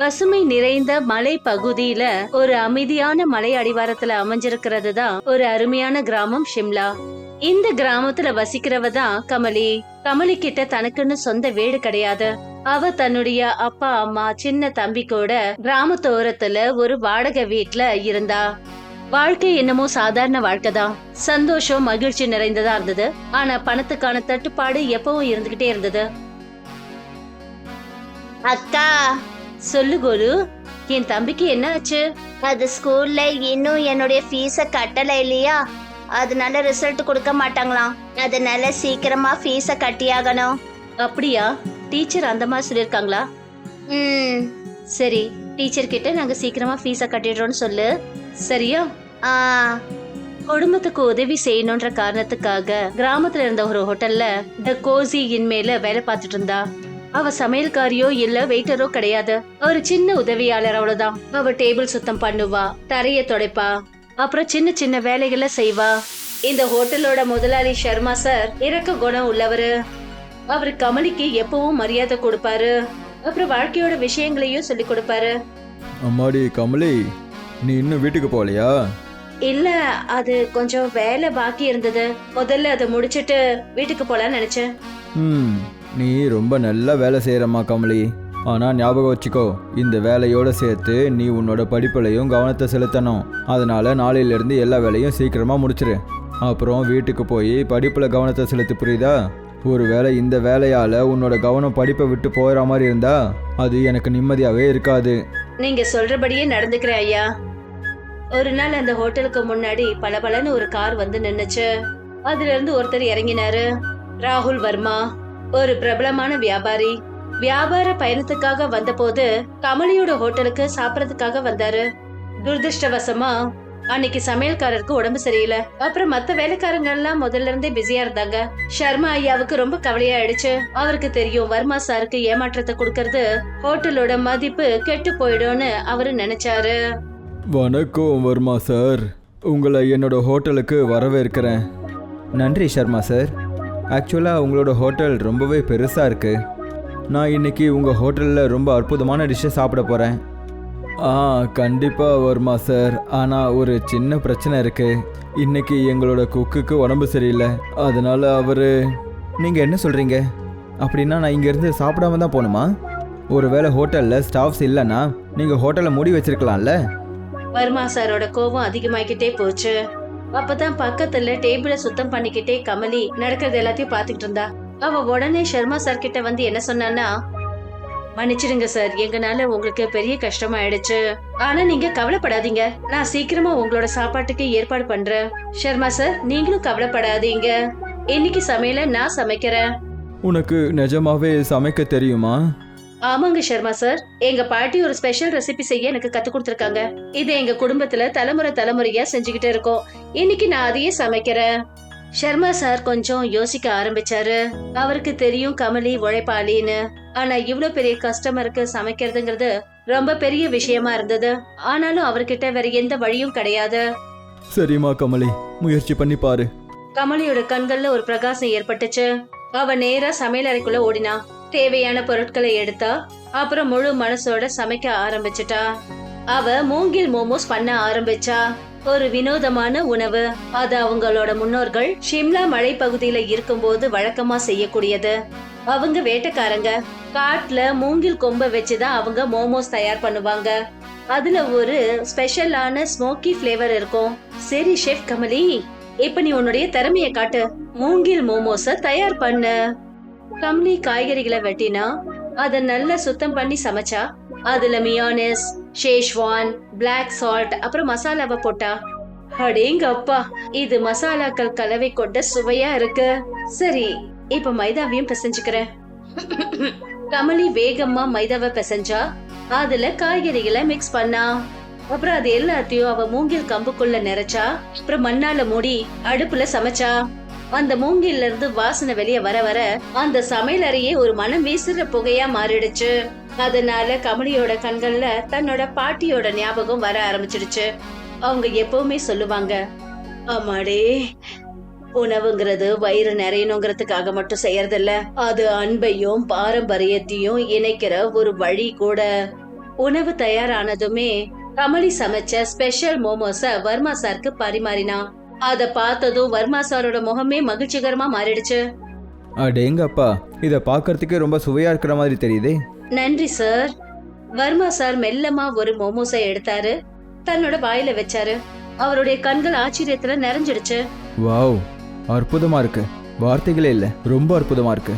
பசுமை நிறைந்த மலை பகுதியில ஒரு அமைதியான மலை அடிவாரத்துல அமைஞ்சிருக்கிறது தான் ஒரு அருமையான கிராமம் ஷிம்லா. இந்த கிராமத்துல வசிக்கிறவ தான் கமலி. கமலி கிட்ட தனக்குன்னு சொந்த வீடு கிடையாது. அவ தன்னுடைய அப்பா அம்மா சின்ன தம்பி கூட கிராமத்தோரத்துல ஒரு வாடகை வீட்டுல இருந்தா. வாழ்க்கை என்னமோ சாதாரண வாழ்க்கை தான். சந்தோஷம் மகிழ்ச்சி நிறைந்ததா இருந்தது. ஆனா பணத்துக்கான தட்டுப்பாடு எப்பவும் இருந்துகிட்டே இருந்தது. அக்கா சொல்லு கோலு. என் தம்பிக்கு என்ன ஆச்சு? அது ஸ்கூல்ல இன்னும் என்னுடைய ஃபீஸ கட்டல இல்லையா? அதனால ரிசல்ட் கொடுக்க மாட்டாங்களாம். அதனால சீக்கிரமா ஃபீஸ கட்டியாகணும். அப்படியா? டீச்சர் அந்த மாதிரி சொல்லிருக்காங்களா ம். சரி டீச்சர் கிட்ட நாங்க சீக்கிரமா ஃபீஸ கட்டிடுறோம்னு சொல்லு. சரியா? ஆ. குடும்பத்துக்கு உதவி செய்யணும்ன்ற காரணத்துக்காக கிராமத்துல இருந்த ஒரு ஹோட்டல்ல த கோசி இன்மேல வேலை பார்த்துட்டு இருந்தா. அவ சமையல்காரியோ இல்ல வெயிட்டரோ கிடையாது. ஒரு சின்ன உதவியாளர் அவ்வளவுதான். அவ டேபிள் சுத்தம் பண்ணுவா தரைய துடைப்பா அப்புறம் சின்ன சின்ன வேலைகளை செய்வா. இந்த ஹோட்டலோட முதலாளி சர்மா சார் இறக்க குணம் உள்ளவரு. அவர் கமலிக்கு எப்பவும் மரியாதை கொடுப்பாரு. அப்புறம் வாழ்க்கையோட விஷயங்களையும் சொல்லி கொடுப்பாரு. அம்மாடி கமலி நீ இன்னும் வீட்டுக்கு போகலையா? இல்ல அது கொஞ்சம் வேலை பாக்கி இருந்தது. முதல்ல அதை முடிச்சிட்டு வீட்டுக்கு போலாம்னு நினைச்சேன். ம். நீ ரொம்ப நல்லா வேலை செய்கிறம்மா கமலி. ஆனால் ஞாபகம் வச்சுக்கோ இந்த வேலையோடு சேர்த்து நீ உன்னோட படிப்புலையும் கவனத்தை செலுத்தணும். அதனால் நாளையிலேருந்து எல்லா வேலையும் சீக்கிரமாக முடிச்சிரு. அப்புறம் வீட்டுக்கு போய் படிப்பில் கவனத்தை செலுத்து புரியுதா? ஒருவேளை இந்த வேலையால் உன்னோட கவனம் படிப்பை விட்டு போகிற மாதிரி இருந்தா அது எனக்கு நிம்மதியாகவே இருக்காது. நீங்க சொல்றபடியே நடந்துக்கிறேன் ஐயா. ஒரு நாள் அந்த ஹோட்டலுக்கு முன்னாடி பளபளன்னு ஒரு கார் வந்து நின்னுச்சு. அதுல இருந்து ஒருத்தர் இறங்கினாரு. ராகுல் வர்மா. ஒரு பிரபலமான வியாபாரி. வியாபார பயணத்துக்காக வந்தபோது கமலியோட ஹோட்டலுக்கு சாப்பிடறதுக்காக வந்தாரு. துரதிருஷ்டவசமா அன்னைக்கு சமையல்காரருக்கு உடம்பு சரியில்லை. அப்புறம் மத்த வேலைக்காரங்க எல்லாம் முதல்ல இருந்தே பிஸியா இருந்தாங்க. சர்மா ஐயாவுக்கு ரொம்ப கவலையாயிடுச்சு. அவருக்கு தெரியும் வர்மா சாருக்கு ஏமாற்றத்தை கொடுக்கறது ஹோட்டலோட மதிப்பு கெட்டு போயிடும்னு அவரு நினைச்சாரு. வணக்கம் வர்மா சார். உங்களை என்னோட ஹோட்டலுக்கு வரவேற்கிறேன். நன்றி சர்மா சார். ஆக்சுவலாக உங்களோட ஹோட்டல் ரொம்பவே பெருசாக இருக்குது நான் இன்னைக்கு உங்கள் ஹோட்டலில் ரொம்ப அற்புதமான டிஷ்ஷை சாப்பிட போகிறேன் ஆ கண்டிப்பாக வருமா சார் ஆனால் ஒரு சின்ன பிரச்சனை இருக்குது இன்றைக்கி எங்களோட குக்குக்கு உடம்பு சரியில்லை. அதனால் அவர் நீங்கள் என்ன சொல்கிறீங்க அப்படின்னா நான் இங்கேருந்து சாப்பிடாம தான் போகணுமா? ஒருவேளை ஹோட்டலில் ஸ்டாஃப்ஸ் இல்லைன்னா நீங்கள் ஹோட்டலை மூடி வச்சிருக்கலாம்ல? வர்மா சாரோட கோபம் அதிகமாகிக்கிட்டே போச்சு. அப்பதான் பக்கத்துல டேபிள சுத்தம் பண்ணிக்கிட்டே கமலி நடக்கிறது எல்லாத்தையும் பாத்துக்கிட்டு இருந்தா. அவ உடனே சர்மா சார் கிட்ட வந்து என்ன சொன்னான்னா மன்னிச்சிடுங்க சார் எங்கனால உங்களுக்கு பெரிய கஷ்டமாயிடுச்சு. ஆனா நீங்க கவலைப்படாதீங்க. நான் சீக்கிரமா உங்களோட சாப்பாட்டுக்கு ஏற்பாடு பண்றேன். ஷர்மா சார் நீங்களும் கவலைப்படாதீங்க. இன்னைக்கு சமையல நான் சமைக்கிறேன். உனக்கு நிஜமாவே சமைக்க தெரியுமா? ஆமாங்க சர்மா சார். எங்க பாட்டி ஒரு ஸ்பெஷல் ரெசிபி செய்ய எனக்கு கத்து கொடுத்திருக்காங்க. இது எங்க குடும்பத்துல தலைமுறை தலைமுறையா செஞ்சுக்கிட்டு இருக்கோம். இன்னைக்கு நான் அதையே சமைக்கிறேன். சர்மா சார் கொஞ்சம் யோசிக்க ஆரம்பிச்சாரு. அவருக்கு தெரியும் கமலி உழைப்பாளின்னு. ஆனா இவ்ளோ பெரிய கஸ்டமருக்கு சமைக்கிறதுங்கிறது ரொம்ப பெரிய விஷயமா இருந்தது. ஆனாலும் அவர்கிட்ட வேற எந்த வழியும் கிடையாது. சரிம்மா கமலி முயற்சி பண்ணி பாரு. கமலியோட கண்கள்ல ஒரு பிரகாசம் ஏற்பட்டுச்சு. அவ நேரா சமையல் அறைக்குள்ள ஓடினா தேவையான பொருட்களை எடுத்தா அப்புறம் முழு மனசோட சமைக்க ஆரம்பிச்சிட்டா. அவ மூங்கில் மோமோஸ் பண்ண ஆரம்பிச்சா. ஒரு வினோதமான உணவு. அது அவங்களோட முன்னோர்கள் ஷிம்லா மலைப்பகுதியில இருக்கும்போது வழக்கமா செய்யக்கூடியது. அவங்க வேட்டைக்காரங்க. காட்டுல மூங்கில் கொம்ப வச்சுதான் அவங்க மோமோஸ் தயார் பண்ணுவாங்க. அதுல ஒரு ஸ்பெஷலான ஸ்மோக்கி ஃப்ளேவர் இருக்கும். சரி ஷெஃப் கமலி இப்ப நீ உன்னுடைய திறமைய காட்டு. மூங்கில் மோமோஸ தயார் பண்ணு. கம்லி காய்கறிகளை வெட்டினா அதை நல்லா சுத்தம் பண்ணி சமைச்சா அதுல மியானஸ் ஷேஷ்வான் பிளாக் சால்ட் அப்புறம் மசாலாவை போட்டா அடேங்க அப்பா இது மசாலாக்கள் கலவை கொண்ட சுவையா இருக்கு. சரி இப்ப மைதாவையும் பிசைஞ்சுக்கிறேன். கமலி வேகமா மைதாவை பிசைஞ்சா அதுல காய்கறிகளை மிக்ஸ் பண்ணா. அப்புறம் அது எல்லாத்தையும் அவ மூங்கில் கம்புக்குள்ள நிறைச்சா அப்புறம் மண்ணால மூடி அடுப்புல சமைச்சா. அந்த மூங்கில இருந்து வாசனை வெளியே வர வர அந்த சமையல் அறையே ஒரு மனம் வீசுற புகையா மாறிடுச்சு. அதனால கமலியோட கண்கள்ல தன்னோட பாட்டியோட ஞாபகம் வர ஆரம்பிச்சிடுச்சு. அவங்க எப்பவுமே சொல்லுவாங்க ஆமாடே உணவுங்கிறது வயிறு நிறையணுங்கிறதுக்காக மட்டும் செய்யறதில்ல. அது அன்பையும் பாரம்பரியத்தையும் இணைக்கிற ஒரு வழி கூட. உணவு தயாரானதுமே கமலி சமைச்ச ஸ்பெஷல் மோமோஸ வர்மா சாருக்கு பரிமாறினான். அத பார்த்ததும் வர்மா சாரோட முகமே மகிழ்ச்சிகரமா மாறிடுச்சு. அடேங்கப்பா இதை பார்க்கறதுக்கே ரொம்ப சுவையாக இருக்கிற மாதிரி தெரியுதே. நன்றி சார். வர்மா சார் மெல்லமா ஒரு மோமோஸை எடுத்தாரு. தன்னோட வாயில வச்சாரு. அவருடைய கண்கள் ஆச்சரியத்துல நிறைஞ்சிடுச்சு. வாவ் அற்புதமாக இருக்கு. வார்த்தைகளே இல்லை ரொம்ப அற்புதமாக இருக்கு.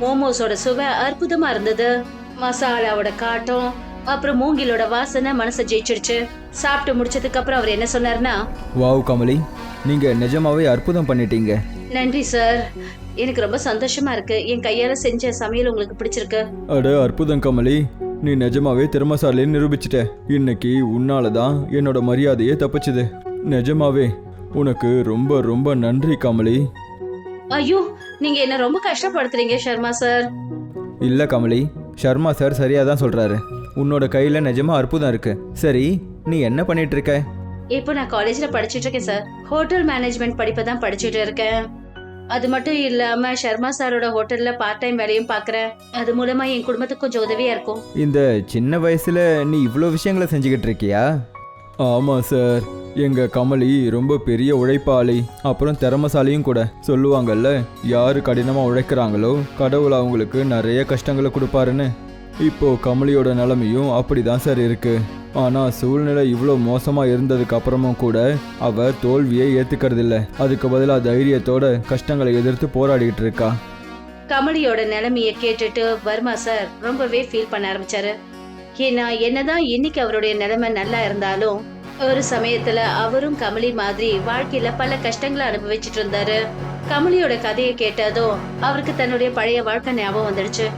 மோமோஸோட சுவை அற்புதமா இருந்தது. மசாலாவோட காட்டம் அப்புறம் மூங்கிலோட வாசனை மனசை ஜெயிச்சிடுச்சு. சாப்பிட்டு முடிச்சதுக்கு அப்புறம் அவர் என்ன சொன்னாருன்னா வாவ் கமலி நீங்கள் நிஜமாவே அற்புதம் பண்ணிட்டீங்க. நன்றி சார். எனக்கு ரொம்ப சந்தோஷமா இருக்கு. என் கையால செஞ்ச சமையல் உங்களுக்கு பிடிச்சிருக்கு. அட அற்புதம் கமலி. நீ நிஜமாவே திறமசாலின்னு நிரூபிச்சிட்ட. இன்னைக்கு உன்னால தான் என்னோட மரியாதையே தப்பிச்சுது. நிஜமாவே உனக்கு ரொம்ப ரொம்ப நன்றி கமலி. ஐயோ நீங்க என்ன ரொம்ப கஷ்டப்படுத்துறீங்க சர்மா சார். இல்லை கமலி சர்மா சார் சரியாக தான் சொல்கிறாரு உன்னோட கையில் நிஜமா அற்புதம் இருக்கு. சரி நீ என்ன பண்ணிட்டு இருக்க இப்போ நான் காலேஜ்ல படிச்சிட்டு இருக்கேன் சார் ஹோட்டல் மேனேஜ்மெண்ட் படிப்பை தான் படிச்சிட்டு இருக்கேன் அது மட்டும் இல்லாம சர்மா சாரோட ஹோட்டல்ல பார்ட் டைம் வேலையும் பாக்குறேன். அது மூலமா என் குடும்பத்துக்கு கொஞ்சம் உதவியா இருக்கும். இந்த சின்ன வயசில் நீ இவ்வளோ விஷயங்களை செஞ்சுக்கிட்டு இருக்கியா ஆமாம் சார் எங்கள் கமலி ரொம்ப பெரிய உழைப்பாளி. அப்புறம் திறமசாலியும் கூட. சொல்லுவாங்கல்ல யார் கடினமாக உழைக்கிறாங்களோ கடவுள் அவங்களுக்கு நிறைய கஷ்டங்களை கொடுப்பாருன்னு. இப்போ கமலியோட நிலைமையும் அப்படி தான் சார் இருக்கு. ஆனால் சூழ்நிலை இவ்வளோ மோசமாக இருந்ததுக்கு அப்புறமும் கூட அவ தோல்வியை ஏற்றுக்கறதில்ல அதுக்கு பதிலாக தைரியத்தோட கஷ்டங்களை எதிர்த்து போராடிக்கிட்டு இருக்கா. கமலியோட நிலைமைய கேட்டுட்டு வர்மா சார் ரொம்பவே ஃபீல் பண்ண ஆரம்பிச்சாரு. ஏன்னா என்னதான் இன்னைக்கு அவருடைய நிலைமை நல்லா இருந்தாலும் ஒரு சமயத்துல அவரும் கமலி மாதிரி வாழ்க்கையில பல கஷ்டங்களை அனுபவிச்சுட்டு இருந்தாரு. கமலியோட கதையை கேட்டதும் அவருக்கு தன்னுடைய பழைய வாழ்க்கை ஞாபகம் வந்துடுச்சு.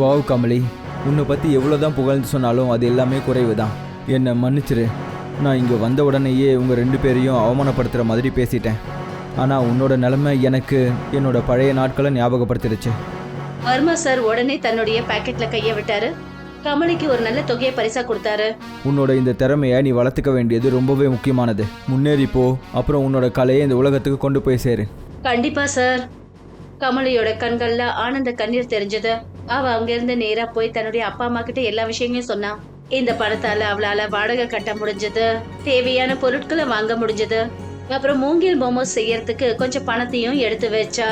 வாவ் கமலி உன்னை பற்றி எவ்வளோ தான் புகழ்ந்து சொன்னாலும் அது எல்லாமே குறைவு தான் என்னை மன்னிச்சிரு. நான் இங்கே வந்த உடனேயே உங்கள் ரெண்டு பேரையும் அவமானப்படுத்துகிற மாதிரி பேசிட்டேன். ஆனால் உன்னோட நிலைமை எனக்கு என்னோட பழைய நாட்களை ஞாபகப்படுத்திடுச்சு. வர்மா சார் உடனே தன்னுடைய பாக்கெட்ல கைய விட்டாரு. கமலிக்கு ஒரு நல்ல தொகையை பரிசா கொடுத்தாரு. உன்னோட இந்த திறமையை நீ வளர்த்துக்க வேண்டியது ரொம்பவே முக்கியமானது. முன்னேறி போ. அப்புறம் உன்னோட கலையை இந்த உலகத்துக்கு கொண்டு போய் சேரு. கண்டிப்பா சார். கமலியோட கண்கள்ல ஆனந்த கண்ணீர் தெரிஞ்சது. அவ அங்கிருந்து நேரா போய் தன்னுடைய அப்பா அம்மா கிட்ட எல்லா விஷயங்களையும் சொன்னான் இந்த பணத்தால அவளால வாடகை கட்ட முடிஞ்சது தேவையான பொருட்களை வாங்க முடிஞ்சது. அப்புறம் மூங்கில் மோமோஸ் செய்யறதுக்கு கொஞ்சம் பணத்தையும் எடுத்து வச்சா.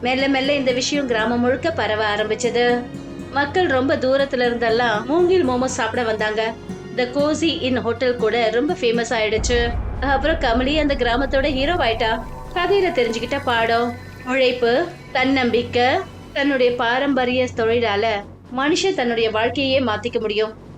மெல்ல மெல்ல இந்த விஷயம் கிராமம் முழுக்க பரவ ஆரம்பிச்சது. மக்கள் ரொம்ப தூரத்துல இருந்தெல்லாம் மூங்கில் மோமோஸ் சாப்பிட வந்தாங்க. த கோசி இன் ஹோட்டல் கூட ரொம்ப ஃபேமஸ் ஆயிடுச்சு. அப்புறம் கமலி அந்த கிராமத்தோட ஹீரோ ஆயிட்டா. கதையில தெரிஞ்சுக்கிட்ட பாடம் உழைப்பு தன்னம்பிக்கை தன்னுடைய பாரம்பரிய தொழிலால மனுஷன் தன்னுடைய வாழ்க்கையே மாத்திக்க முடியும்.